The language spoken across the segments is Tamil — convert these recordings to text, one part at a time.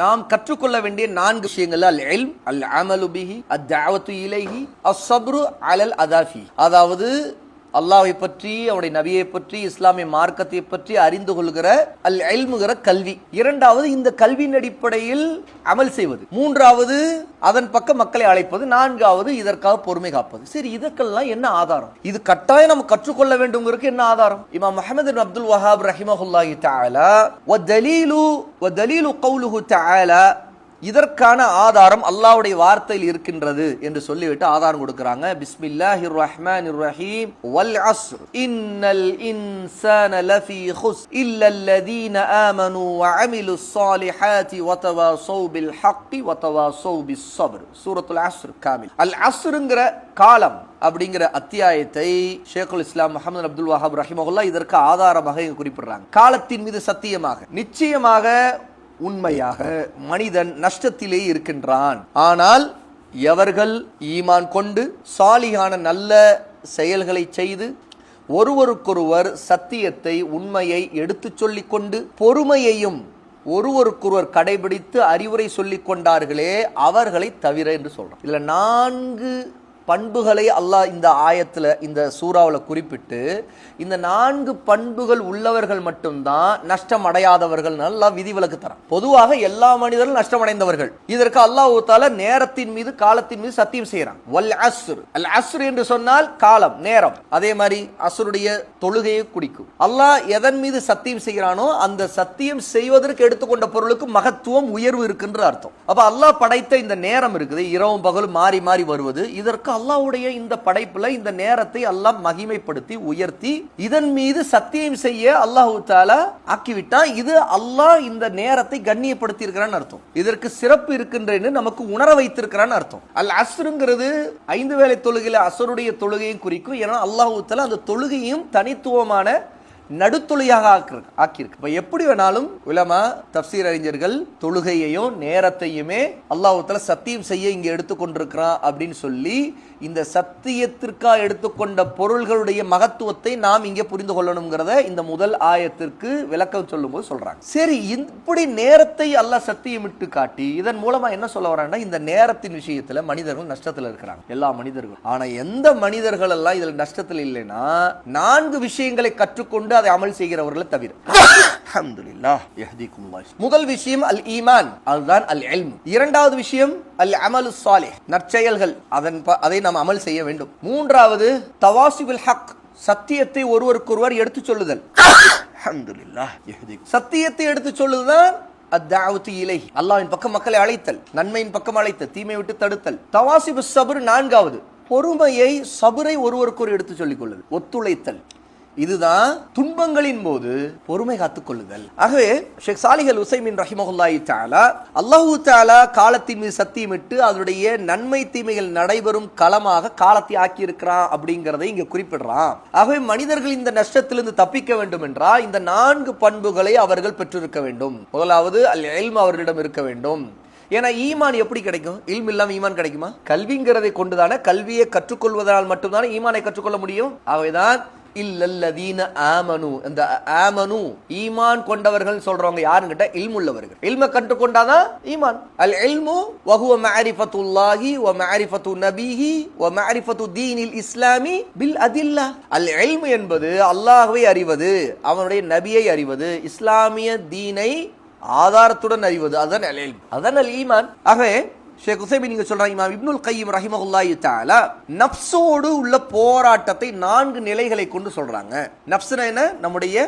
நாம் கற்றுக்கொள்ள வேண்டிய நான்கு விஷயங்கள். அல் எல் அல் அமலுபிஹி அத் தாவத்து இலைஹி அஸ்ஸப்ரு அலல் அதாஃபி அதாவது அல்லாவை பற்றி அவருடைய நபியை பற்றி இஸ்லாமிய மார்க்கத்தை பற்றி அறிந்து கொள்கிற அல் அல்முகிற கல்வி. இரண்டாவது இந்த கல்வியின் அடிப்படையில் அமல் செய்வது. மூன்றாவது அதன் பக்கம் மக்களை அழைப்பது. நான்காவது இதற்காக பொறுமை காப்பது. சரி இதற்கெல்லாம் என்ன ஆதாரம்? இது கட்டாயம் நம்ம கற்றுக்கொள்ள வேண்டும்ங்கிறதுக்கு என்ன ஆதாரம்? இமாம் முகமது அப்துல் வஹாப் ரஹிமஹுல்லாஹி தஆலா வ தலீலு வ தலீலு கவுலுஹு தஆலா இதற்கான ஆதாரம் அல்லாஹ்வுடைய வார்த்தையில் இருக்கின்றது என்று சொல்லிவிட்டு ஆதாரம் கொடுக்கிறாங்க. பிஸ்மில்லாஹிர் ரஹ்மானிர் ரஹீம் வல் அஸ்ர் இன்னல் இன்சான லஃபி ஹுஸ். இல்லல்லதீன ஆமனு வ அமிலு ஸாலிஹாத்தி வ தவாஸௌ பில் ஹக்கி வ தவாஸௌ பிஸ் ஸப்ர் சூரத்துல் அஸ்ர் காமில். அல் அஸ்ருங்கிற காலம் அப்படிங்கிற அத்தியாயத்தை ஷேகுல் இஸ்லாம் முகமது அப்துல் வஹாப் ரஹிமகுல்லா இதற்கு ஆதாரமாக குறிப்பிடுறாங்க. காலத்தின் மீது சத்தியமாக. நிச்சயமாக உண்மையாக மனிதன் நஷ்டத்திலே இருக்கின்றான். ஆனால் எவர்கள் ஈமான் கொண்டு சாலியான நல்ல செயல்களை செய்து ஒருவருக்கொருவர் சத்தியத்தை உண்மையை எடுத்துச் சொல்லிக் கொண்டு பொறுமையையும் ஒருவருக்கொருவர் கடைபிடித்து அறிவுரை சொல்லிக் கொண்டார்களே அவர்களை தவிர என்று சொல்றோம் இதுல நான்கு பண்புகளை அல்லாஹ் இந்த ஆயத்தில் இந்த சூறாவில் குறிப்பிட்டு இந்த நான்கு பண்புகள் உள்ளவர்கள் மட்டும்தான் நஷ்டம் அடையாதவர்கள் நல்லா விதிவிலக்கு தரான். பொதுவாக எல்லா மனிதர்களும் நஷ்டம் அடைந்தவர்கள் இதற்கு அல்லாஹ் தால நேரத்தின் மீது காலத்தின் மீது சத்தியம் செய்யறான். வல் அஸ்ர். அல் அஸ்ர் என்று சொன்னால் காலம் நேரம். அதே மாதிரி அசுருடைய தொழுகையை குடிக்கும். அல்லாஹ் எதன் மீது சத்தியம் செய்கிறானோ அந்த சத்தியம் செய்வதற்கு எடுத்துக்கொண்ட பொருளுக்கு மகத்துவம் உயர்வு இருக்குன்ற அர்த்தம். அப்ப அல்லாஹ் படைத்த இந்த நேரம் இருக்குது. இரவும் பகலும் மாறி மாறி வருவது. இதற்கு அல்லாஹ்வுடைய இந்த படைப்புல இந்த நேரத்தை அல்லாஹ் மகிமைப்படுத்தி உயர்த்தி இதன் மீது சத்தியம் செய்ய அல்லாஹு தாலா ஆக்கிவிட்டான் இது அல்லாஹ் இந்த நேரத்தை கண்ணியப்படுத்தி இருக்கிறான்னு அர்த்தம். இதற்கு சிறப்பு இருக்கின்றன்னு நமக்கு உணர வைத்திருக்கிறான்னு அர்த்தம். அல் அஸ்ருங்கிறது ஐந்து வேலை தொழுகையில அசருடைய தொழுகையும் குறிக்கும். ஏன்னா அல்லாஹு தாலா அந்த தொழுகையும் தனித்துவமான நடுத்தொழியாக ஆக்கிருக்கு ஆக்கியிருக்கு. இப்போ எப்படி வேணாலும் உலமா தப்சீர் அறிஞர்கள் தொழுகையையும் நேரத்தையுமே அல்லாஹுத்தால சத்தியம் செய்ய இங்கே எடுத்துக்கொண்டிருக்கிறான் அப்படின்னு சொல்லி இந்த சத்தியத்திற்காக எடுத்துக்கொண்ட பொருள்களுடைய மகத்துவத்தை நாம் இங்கே புரிந்து கொள்ளணுங்கிறத இந்த முதல் ஆயத்திற்கு விளக்கம் சொல்லும்போது சொல்றாங்க. சரி இப்படி நேரத்தை அல்லாஹ் சத்தியமிட்டு காட்டி இதன் மூலமா என்ன சொல்ல வராங்கன்னா இந்த நேரத்தின் விஷயத்துல மனிதர்கள் நஷ்டத்துல இருக்கிறாங்க. எல்லா மனிதர்களும். ஆனா எந்த மனிதர்கள் எல்லாம் இதுல நஷ்டத்தில் இல்லைன்னா நான்கு விஷயங்களை கற்றுக்கொண்டு கொண்டு அதை அமல் செய்கிறவர்களை தவிர. அல்ஹம்துலில்லாஹ் யஹ்திகுமுல்லாஹ் முதல் விஷயம் அல் ஈமான் அதுதான் அல் இல்ம் இரண்டாவது விஷயம் அல் அமல் சாலே நற்செயல்கள். அதன் அதை நாம் அமல் செய்ய வேண்டும். மூன்றாவது தவாசிபில் ஹக். சத்தியத்தை ஒருவருக்கொருவர் எடுத்துச் சொல்லுதல். அல்ஹம்துலில்லாஹ் சத்தியத்தை எடுத்துச் சொல்லுதான் அத்தாவுத்து இலை அல்லாவின் பக்கம் மக்களை அழைத்தல். நன்மையின் பக்கம் அழைத்தல். தீமை விட்டு தடுத்தல். தவாசிபு சபுர் நான்காவது. பொறுமையை சபுரை ஒருவருக்கொரு எடுத்து சொல்லிக் கொள்ளுது ஒத்துழைத்தல். இதுதான் துன்பங்களின் போது பொறுமை காத்துக் கொள்ளுதல். ஆகவே ஷேக் சாலிஹல் உசைமின் ரஹிமஹுல்லாயி தாலா அல்லாஹு தாலா காலத்தின் மீது சத்தியமிட்டு அதனுடைய நன்மை தீமைகள் நடைபெறும் களமாக காலத்தை ஆக்கியிருக்கிறான் அப்படிங்கிறதை இங்க குறிப்பிடுறான். ஆகவே மனிதர்கள் இந்த நஷ்டத்திலிருந்து தப்பிக்க வேண்டும் என்றால் இந்த நான்கு பண்புகளை அவர்கள் பெற்றிருக்க வேண்டும். முதலாவது அல் இல்ம் அவர்களிடம் இருக்க வேண்டும். ஏன்னா ஈமான் எப்படி கிடைக்கும்? இல்ம் இல்லாம ஈமான் கிடைக்குமா? கல்விங்கிறதை கொண்டுதானே கல்வியை கற்றுக்கொள்வதனால் மட்டும்தானே ஈமானை கற்றுக்கொள்ள முடியும்? அவைதான் இல்லல்லதீன ஆமனு. அந்த ஆமனு ஈமான் கொண்டவர்கள் சொல்றவங்க யாருன்னு கேட்டா இல்முள்ளவர்கள். இல்ம கண்டு கொண்டாதான் ஈமான். அல் இல்மு வஹுவ மஅரிஃபத்துல்லாஹி வ மஅரிஃபத்து நபிஹி வ மஅரிஃபத்து தீனில் இஸ்லாமி பில் அதில்லா. அல் இல்மு என்பது அல்லாஹ்வை அறிவது அவனுடைய நபியை அறிவது இஸ்லாமிய தீனை ஆதாரத்துடன் அறிவது. அதுதான் அல் இல்ம். அதுதான் அல் ஈமான். ஆகவே ஷேக் உசைபி நீங்க சொல்கிறாங்க இமாம் இப்னுல் கையம் ரஹிமஹுல்லாஹி தஆலா நப்சோடு உள்ள போராட்டத்தை நான்கு நிலைகளை கொண்டு சொல்றாங்க. நப்ஸ்னா என்ன? நம்முடைய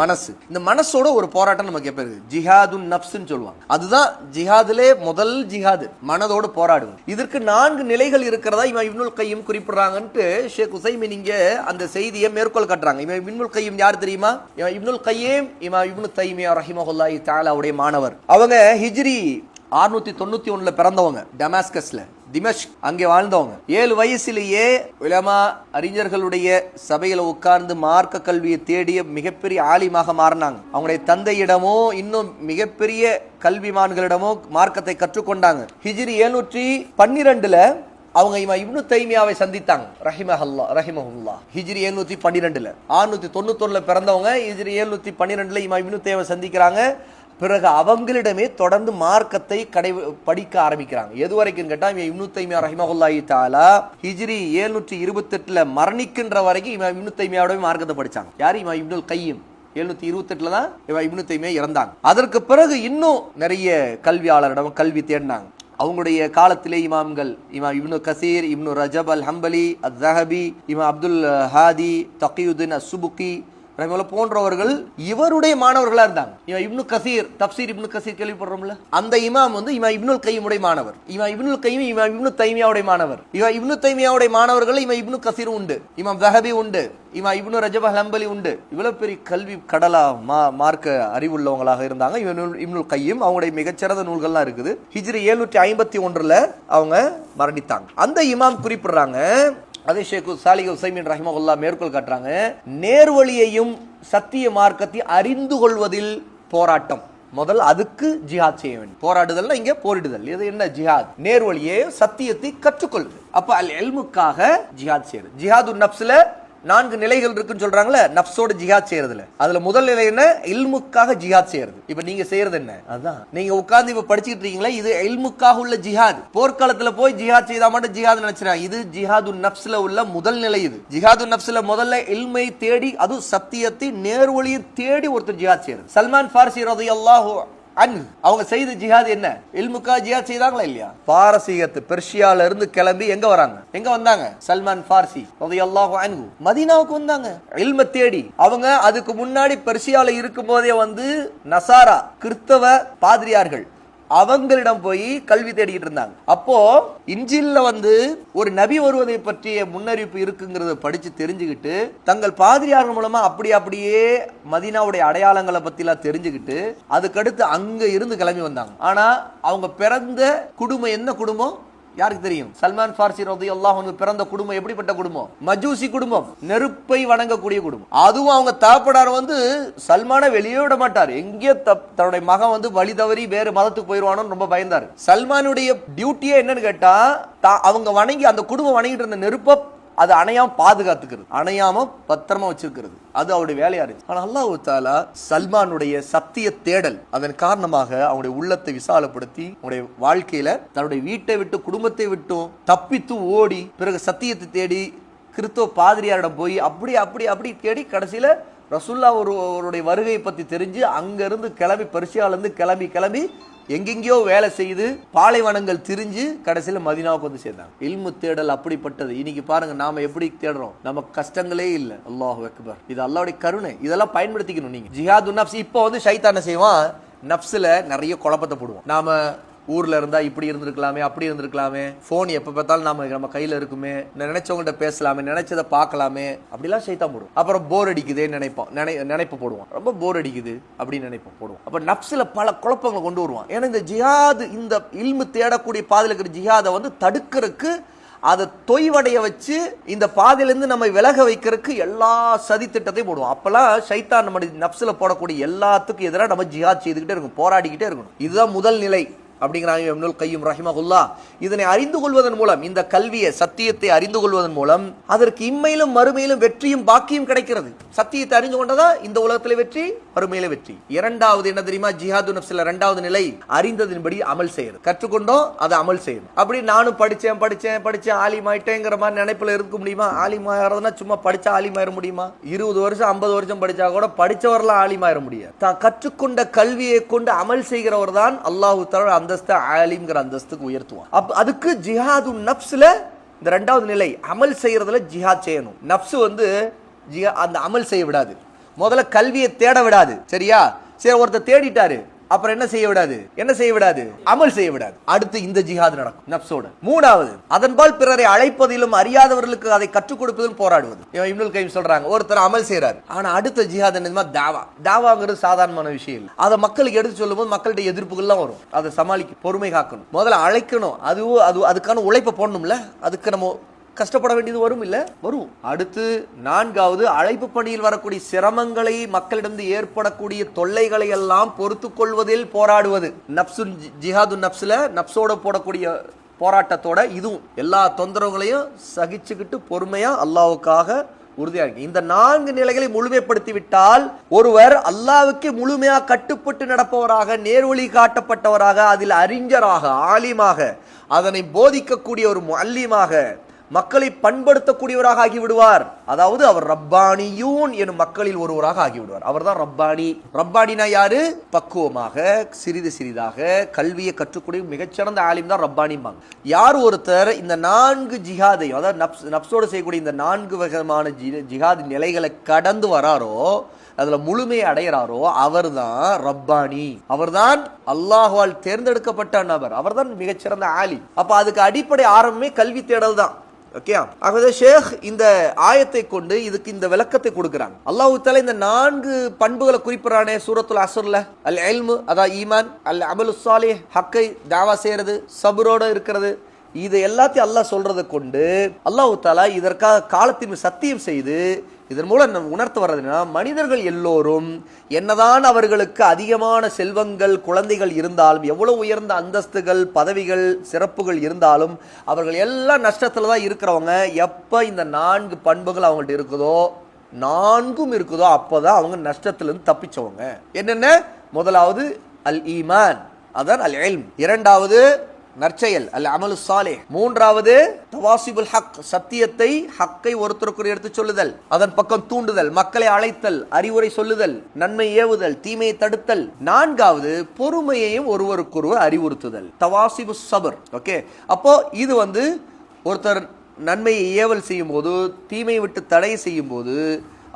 மனசு. இந்த மனசோட ஒரு போராட்டம் நமக்கு எப்போ இருக்குது ஜிஹாதுன் நப்ஸ்ன்னு சொல்லுவாங்க. அதுதான் ஜிஹாதுலே முதல் ஜிஹாது. மனதோடு போராடுவது. இதற்கு நான்கு நிலைகள் இருக்கிறதா இவன் இப்னுல் கையும் குறிப்பிடுறாங்கன்ட்டு ஷேக் உசைமி நீங்க அந்த செய்தியை மேற்கோள் காட்டுறாங்க. இவன் இப்னுல் கையும் யார் தெரியுமா? இவன் இப்னுல் கையம் இவன் இப்னு தைமியா ரஹிமஹுல்லாஹி தாலாவுடைய மாணவர். அவங்க ஹிஜ்ரி அறுநூத்தி தொண்ணூத்தி ஒண்ணுல பிறந்தவங்க டெமாஸ்கஸ்ல. திமஷ் அங்கே வாழ்ந்தவங்க. ஏழு வயசுலேயே உலமா அறிஞர்களுடைய சபையில உட்கார்ந்து மார்க்க கல்வியை தேடிய மிகப்பெரிய ஆலிமாக மாறினாங்க. அவங்களுடைய தந்தையிடமோ இன்னும் மிகப்பெரிய கல்விமான்களிடமோ மார்க்கத்தை கற்றுக்கொண்டாங்க. ஹிஜ்ரி எழுநூற்றி பன்னிரெண்டுல அவங்க இவன் இப்னு தைமியாவை சந்தித்தாங்க. ரஹிமஹல்லா ரஹிமஹுல்லா. ஹிஜ்ரி எழுநூத்தி பன்னிரெண்டுல. ஆறுநூத்தி தொண்ணூத்தொன்னுல பிறந்தவங்க ஹிஜ்ரி எழுநூத்தி பன்னிரெண்டுல இவன் இப்னு தைமை சந்திக்கிறாங்க. பிறகு அவங்களிடமே தொடர்ந்து மார்க்கத்தை கடை படிக்க ஆரம்பிக்கிறாங்க. எது வரைக்கும் கேட்டால் இவன் இப்னு தைமியா ரஹிமஹுல்லாஹி தஆலா ஹிஜ்ரி 728ல மரணிக்கின்ற வரைக்கும் இவன் இப்னு மார்க்கத்தை படித்தாங்க யார்? இவன் இப்னுல் கையும். எழுநூத்தி இருபத்தெட்டுல தான் இவன் இப்னு இறந்தாங்க. அதற்கு பிறகு இன்னும் நிறைய கல்வியாளரிடம் கல்வி தேடினாங்க. அவங்களுடைய காலத்திலே இமாம்கள் இமாம் இப்னு கசீர் இப்னு ரஜப் அல் ஹம்பலி அத் ஜஹபி இமாம் அப்துல் ஹாதி தகியுதீன் அசுபுக்கி ரஹிமஹுல்லாஹ் போன்றவர்கள் இவருடைய மாணவர்களாக இருந்தாங்க. இவன் இப்னு கசீர் தப்சீர் இப்னு கசீர் கேள்விப்படுறோம்ல? அந்த இமாம் வந்து இவன் இப்னுல் கையுடைய மாணவர். இவன் இப்னுல் கையும் இவன் இப்னு தைமியாவுடைய மாணவர். இவன் இப்னு தைமியாவுடைய மாணவர்கள் இவன் இப்னு கசீர் உண்டு. இமாம் ஜஹபி உண்டு. இவன் இப்னு ரஜப ஹம்பலி உண்டு. இவ்வளவு பெரிய கல்வி கடலா மா மார்க்க அறிவுள்ளவங்களாக இருந்தாங்க. இவன் இப்னுல்- கையும் அவங்களுடைய மிகச்சிறந்த நூல்கள்லாம் இருக்குது. ஹிஜ்ரி ஏழுநூற்றி ஐம்பத்தி ஒன்றில் அவங்க மரணித்தாங்க. அந்த இமாம் குறிப்பிடுறாங்க அதே ஷேக்கு சாலிக் உசைமின் ரஹிமகுல்லா மேற்கோள் காட்டுறாங்க. நேர்வழியையும் சத்திய மார்க்கத்தை அறிந்து கொள்வதில் போராட்டம். முதல் அதுக்கு ஜிஹாத் செய்ய வேண்டும். போராடுதல்னா இங்க போரிடுதல். இது என்ன ஜிஹாத்? நேர்வழியே சத்தியத்தை கற்றுக்கொள்வது. அப்ப அல் எல்முக்காக ஜிஹாத் செய்யுது ஜிஹாது நப்ஸ்ல நான்கு நிலைகள் இருக்குன்னு சொல்றாங்கல்ல நப்சோட ஜிஹாத் செய்யறதுல. அதுல முதல் நிலை என்ன? இல்முக்காக ஜிஹாத் செய்யறது. இப்ப நீங்க செய்யறது என்ன? அதான். நீங்க உட்கார்ந்து இப்ப படிச்சுட்டு இருக்கீங்களா இது இல்முக்காக உள்ள ஜிஹாத். போர்க்களத்துல போய் ஜிஹாத் செய்தா மட்டும் ஜிஹாத் நினைச்சிடாங்க இது ஜிஹாது நப்ஸ்ல உள்ள முதல் நிலை இது. ஜிஹாது நப்ஸ்ல முதல்ல இல்மை தேடி அது சத்தியத்தை நேர்வழியை தேடி ஒருத்தர் ஜிஹாத் செய்யறது. சல்மான் ஃபார்சி ரலியல்லாஹு அன் அவங்க செய்த ஜிஹாத் என்ன? இல்முக்கா ஜிஹாத் செய்தாங்களா இல்லையா? பாரசீகத்து பெர்ஷியால இருந்து கிளம்பி எங்க வராங்க? எங்க வந்தாங்க? சல்மான் ஃபார்சி ரலியல்லாஹு அன்ஹு. மதீனாவுக்கு வந்தாங்க. இல்ம தேடி. அவங்க அதுக்கு முன்னாடி பெர்ஷியால இருக்கும் போதே வந்து நசாரா கிறிஸ்தவ பாதிரியார்கள். அவங்களிடம் போய் கல்வி தேடிட்டு இருந்தாங்க. அப்போ இஞ்சில்ல வந்து ஒரு நபி வருவதை பற்றிய முன்னறிவிப்பு இருக்குங்கிறத படிச்சு தெரிஞ்சுக்கிட்டு தங்கள் பாதிரியார்கள் மூலமா அப்படி அப்படியே மதீனாவுடைய அடையாளங்களை பத்திலாம் தெரிஞ்சுக்கிட்டு அதுக்கடுத்து அங்க இருந்து கிளம்பி வந்தாங்க. ஆனா அவங்க பிறந்த குடும்பம் என்ன குடும்பம்? யாருக்கு தெரியும்? சல்மான் ஃபார்சி ரதி அல்லாஹ் பிறந்த குடும்பம் எப்படிப்பட்ட குடும்பம்? மஜூசி குடும்பம் நெருப்பை வணங்கக்கூடிய குடும்பம். அதுவும் அவங்க தகப்படார் வந்து சல்மானை வெளியே விட மாட்டார். எங்கேயோ தப்- தன்னுடைய மகன் வந்து வழி தவறி வேறு மதத்துக்கு போயிடுவானோன்னு ரொம்ப பயந்தார். சல்மானுடைய டியூட்டியே என்னன்னு கேட்டா தா- அவங்க வணங்கி அந்த குடும்பம் வணங்கிட்டு இருந்த நெருப்பை அது அணையாம பாதுகாத்துக்கிறது. அணையாம பத்திரமா வச்சிருக்கிறது. அது அவருடைய வேலையா இருந்துச்சு. ஆனால் அல்லாஹ் தாலா சல்மானுடைய சத்திய தேடல் அதன் காரணமாக அவனுடைய உள்ளத்தை விசாலப்படுத்தி அவனுடைய வாழ்க்கையில தன்னுடைய வீட்டை விட்டு குடும்பத்தை விட்டும் தப்பித்து ஓடி பிறகு சத்தியத்தை தேடி கிறிஸ்தவ பாதிரியாரிடம் போய் அப்படி அப்படி அப்படி தேடி கடைசியில ரசுல்லா ஒரு அவருடைய வருகையை பத்தி தெரிஞ்சு அங்கேருந்து கிளம்பி பெர்சியால இருந்து கிளம்பி கிளம்பி எங்கெங்கேயோ வேலை செய்து பாலைவனங்கள் திரிஞ்சு கடைசியில் மதினாவுக்கு வந்து சேர்ந்தாங்க. இல்மு தேடல் அப்படிப்பட்டது. இன்னைக்கு பாருங்க நாம எப்படி தேடுறோம்? நம்ம கஷ்டங்களே இல்லை. அல்லாஹ் அக்பர். இது அல்லாவுடைய கருணை. இதெல்லாம் பயன்படுத்திக்கணும் நீங்க. ஜிஹாது நப்ஸ் இப்போ வந்து ஷைத்தான செய்வான். நப்ஸில் நிறைய குழப்பத்தை போடுவோம் நாம ஊரில் இருந்தால் இப்படி இருந்திருக்கலாமே அப்படி இருந்திருக்கலாமே. ஃபோன் எப்போ பார்த்தாலும் நம்ம நம்ம கையில் இருக்குமே. நினைச்சவங்கள்ட்ட பேசலாமே நினைச்சதை பார்க்கலாமே. அப்படிலாம் சைத்தான் போடுவோம். அப்புறம் போர் அடிக்குதே நினைப்போம். நினை நினைப்பு போடுவோம். ரொம்ப போர் அடிக்குது அப்படின்னு நினைப்போம் போடுவோம். அப்போ நப்ஸில் பல குழப்பங்களை கொண்டு வருவான். ஏன்னா இந்த ஜிஹாது இந்த இல்மு தேடக்கூடிய பாதையில் இருக்கிற ஜிஹாதை வந்து தடுக்கிறதுக்கு அதை தொய்வடைய வச்சு இந்த பாதையிலேருந்து நம்ம விலக வைக்கிறதுக்கு எல்லா சதி திட்டத்தையும் போடுவோம் அப்போல்லாம் சைத்தான் நம்ம நப்சில் போடக்கூடிய எல்லாத்துக்கும் எதிராக நம்ம ஜிஹாத் செய்துக்கிட்டே இருக்கும் போராடிக்கிட்டே இருக்கணும். இதுதான் முதல் நிலை. அப்படிங்கிறாங்க இப்னுல் கையும் ரஹிமகுல்லா இதனை அறிந்து கொள்வதன் மூலம் இந்த கல்வியை சத்தியத்தை அறிந்து கொள்வதன் மூலம் அதற்கு இம்மையிலும் மறுமையிலும் வெற்றியும் பாக்கியும் கிடைக்கிறது. சத்தியத்தை அறிந்து கொண்டதா? இந்த உலகத்தில் வெற்றி? வறுமையில வெற்றி. இரண்டாவது என்ன தெரியுமா? ஜிஹாது நப்சில் இரண்டாவது நிலை அறிந்ததின்படி அமல் செய்யறது. கற்றுக்கொண்டோம் அதை அமல் செய்யணும். அப்படி நானும் படிச்சேன் படிச்சேன் படிச்சேன் ஆலிமாயிட்டேங்கிற மாதிரி நினைப்புல இருக்க முடியுமா? ஆலிமாயறதுனா சும்மா படிச்சா ஆயிட முடியுமா? இருபது வருஷம் ஐம்பது வருஷம் படிச்சா கூட படிச்சவரெல்லாம் ஆலிமாயிர முடியாது. தான் கற்றுக்கொண்ட கல்வியை கொண்டு அமல் செய்கிறவர் தான் அல்லாஹு தஆலா அந்தஸ்து ஆலிம்ங்கிற அந்தஸ்துக்கு உயர்த்துவான். அப் அதுக்கு ஜிஹாது நப்ஸ்ல இந்த ரெண்டாவது நிலை அமல் செய்யறதுல ஜிஹாத் செய்யணும். நப்சு வந்து ஜிஹா அந்த அமல் செய்ய விடாது. முதல்ல கல்வியை தேட விடாது. சரியா? சரி ஒருத்தர் தேடிட்டாரு. அப்புறம் என்ன செய்ய விடாது? என்ன செய்ய விடாது? அமல் செய்ய விடாது. அடுத்து இந்த ஜிஹாது நடக்கும் நப்சோட மூணாவது அதன்பால் பிறரை அழைப்பதிலும் அறியாதவர்களுக்கு அதை கற்றுக் கொடுப்பதிலும் போராடுவது. இவன் இப்னுல் கைம் சொல்றாங்க ஒருத்தர் அமல் செய்யறாரு ஆனா அடுத்த ஜிஹாத் என்னதுமா தாவா. தாவாங்கிறது சாதாரணமான விஷயம் இல்லை. அதை மக்களுக்கு எடுத்து சொல்லும்போது மக்களுடைய எதிர்ப்புகள்லாம் வரும். அதை சமாளிக்க பொறுமை காக்கணும். முதல்ல அழைக்கணும். அதுவும் அது அதுக்கான உழைப்பை போடணும்ல. அதுக்கு நம்ம கஷ்டப்பட வேண்டியது வரும் இல்ல? வரும். அடுத்து நான்காவது அழைப்பு பணியில் வரக்கூடிய சிரமங்களை மக்களிடம் ஏற்படக்கூடிய தொல்லைகளை எல்லாம் பொறுத்து கொள்வதில் போராடுவது. நப்சு ஜிஹாது நப்ஸ்ல நப்ஸோட போடக்கூடிய போராட்டத்தோட இதுவும் எல்லா தொந்தரவுகளையும் சகிச்சுக்கிட்டு பொறுமையா அல்லாவுக்காக உறுதியாக. இந்த நான்கு நிலைகளை முழுமைப்படுத்தி விட்டால் ஒருவர் அல்லாவுக்கு முழுமையா கட்டுப்பட்டு நடப்பவராக நேர்வழி காட்டப்பட்டவராக அதில் அறிஞராக ஆலிமாக அதனை போதிக்கக்கூடிய ஒரு முல்லிமாக மக்களை பண்படுத்தக்கூடியவராக ஆகிவிடுவார். அதாவது அவர் ரப்பானியூன் எனும் மக்களில் ஒருவராக ஆகிவிடுவார். அவர்தான் ரப்பானி. ரப்பானினா யாரு? பக்குவமாக சிறிது சிறிதாக கல்வியை கற்றுக்கூடிய மிகச்சிறந்த ஆலிம் தான் ரப்பானிம்பாங்க. யார் ஒருத்தர் இந்த நான்கு ஜிஹாதை அதாவது நப்ஸ் நப்ஸோடு செய்யக்கூடிய இந்த நான்கு விதமான ஜி- ஜிஹாத் நிலைகளை கடந்து வராரோ அதுல முழுமையை அடைகிறாரோ அவர்தான் ரப்பானி. அவர்தான் அல்லாஹ்வால் தேர்ந்தெடுக்கப்பட்ட நபர். அவர்தான் மிகச்சிறந்த ஆலி அப்ப அதுக்கு அடிப்படை ஆரம்பமே கல்வி தேடல் தான். ஓகே ஆகவே ஷேக் இந்த ஆயத்தை கொண்டு இதுக்கு இந்த விளக்கத்தை கொடுக்குறாங்க அல்லாஹு தால இந்த நான்கு பண்புகளை குறிப்பிடறானே சூரத்துல் அஸ்ர்ல. அல் எல்மு அதா ஈமான் அல் அமலு சாலிஹ் ஹக்கை தாவா செய்யறது சபுரோட இருக்கிறது. இது எல்லாத்தையும் அல்லாஹ் சொல்றதை கொண்டு அல்லாஹு தாலா இதற்காக காலத்தின் சத்தியம் செய்து இதன் மூலம் நம்ம உணர்த்த வர்றதுன்னா மனிதர்கள் எல்லோரும் என்னதான் அவர்களுக்கு அதிகமான செல்வங்கள் குழந்தைகள் இருந்தாலும் எவ்வளோ உயர்ந்த அந்தஸ்துகள் பதவிகள் சிறப்புகள் இருந்தாலும் அவர்கள் எல்லாம் நஷ்டத்தில் தான் இருக்கிறவங்க. எப்போ இந்த நான்கு பண்புகள் அவங்கள்ட்ட இருக்குதோ நான்கும் இருக்குதோ அப்போ தான் அவங்க நஷ்டத்திலிருந்து தப்பிச்சவங்க. என்னென்ன? முதலாவது அல் ஈமான் அதான் அல் இரண்டாவது நற்செயல் அல்ல அமலு சாலே. மூன்றாவது தவாசிபுல் ஹக் சத்தியத்தை ஹக்கை ஒருத்தருக்கு எடுத்து சொல்லுதல். அதன் பக்கம் தூண்டுதல் மக்களை அழைத்தல் அறிவுரை சொல்லுதல் நன்மை ஏவுதல் தீமையை தடுத்தல். நான்காவது பொறுமையையும் ஒருவருக்கொருவர் அறிவுறுத்துதல். தவாசிபு சபர் ஓகே? அப்போ இது வந்து ஒருத்தர் நன்மையை ஏவல் செய்யும் போது தீமையை விட்டு தடை செய்யும் போது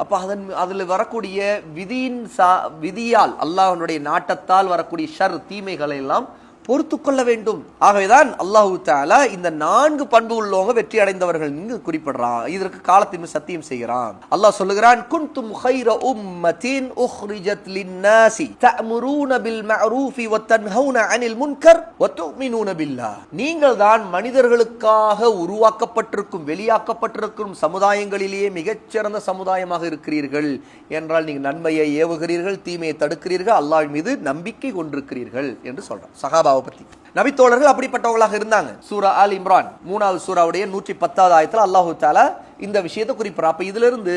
அப்போ அதன் அதில் வரக்கூடிய விதியின் சா விதியால் அல்லாஹனுடைய நாட்டத்தால் வரக்கூடிய ஷர் தீமைகளை எல்லாம் பொறுத்து கொள்ள வேண்டும் ஆகவேதான் அல்லாஹு தாலா இந்த நான்கு பண்பு உள்ளவங்க வெற்றி அடைந்தவர்கள் இங்கு குறிப்பிடுறான் இதற்கு காலத்தின் சத்தியம் செய்கிறான் அல்லாஹ் சொல்லுகிறான் குன்தும் خير உம்மத்தின் உஹ்ரிஜத் லின்னாசி தஅமுரூன பில் மஅரூஃபி வத்தன்ஹவுன அனில் முன்கர் வத்துமினூன பில்லாஹ் நீங்கள் தான் மனிதர்களுக்காக உருவாக்கப்பட்டிருக்கும் வெளியாக்கப்பட்டிருக்கும் சமுதாயங்களிலேயே மிகச்சிறந்த சமுதாயமாக இருக்கிறீர்கள் என்றால் நீங்கள் நன்மையை ஏவுகிறீர்கள் தீமையை தடுக்கிறீர்கள் அல்லாஹ் மீது நம்பிக்கை கொண்டிருக்கிறீர்கள் என்று சொல்றான் சஹாபாவை பத்தி. நபித்தோழர்கள் அப்படிப்பட்டவங்களாக இருந்தாங்க. சூரா அல் இம்ரான் மூணாவது சூராவுடைய நூற்றி பத்தாவது ஆயத்தில் அல்லாஹு தாலா இந்த விஷயத்தை குறிப்பிட்றான். அப்ப இதிலிருந்து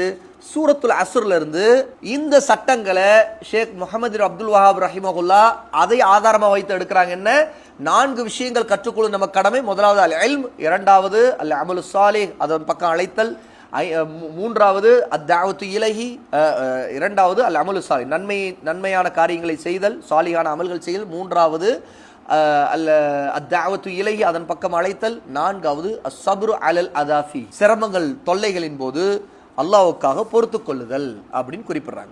சூரத்துல் அசுர்ல இருந்து இந்த சட்டங்களை ஷேக் முகமது அப்துல் வஹாப் ரஹிமகுல்லா அதை ஆதாரமாக வைத்து எடுக்கிறாங்க. என்ன? நான்கு விஷயங்கள் கற்றுக்கொள்ளும் நம்ம கடமை. முதலாவது அல் இல்ம் இரண்டாவது அல் அமலு சாலி அதன் பக்கம் அழைத்தல். மூன்றாவது அத்தாவத்து இலகி இரண்டாவது அல் அமலு சாலி நன்மை நன்மையான காரியங்களை செய்தல் சாலியான அமல்கள் செய்தல். மூன்றாவது அல்ல அத்தாவத்து இலகி அதன் பக்கம் அழைத்தல். நான்காவது அசபுரு அலல் அதாஃபி. சிரமங்கள் தொல்லைகளின் போது அல்லாவுக்காக பொறுத்து கொள்ளுதல் அப்படின்னு குறிப்பிடுறாங்க.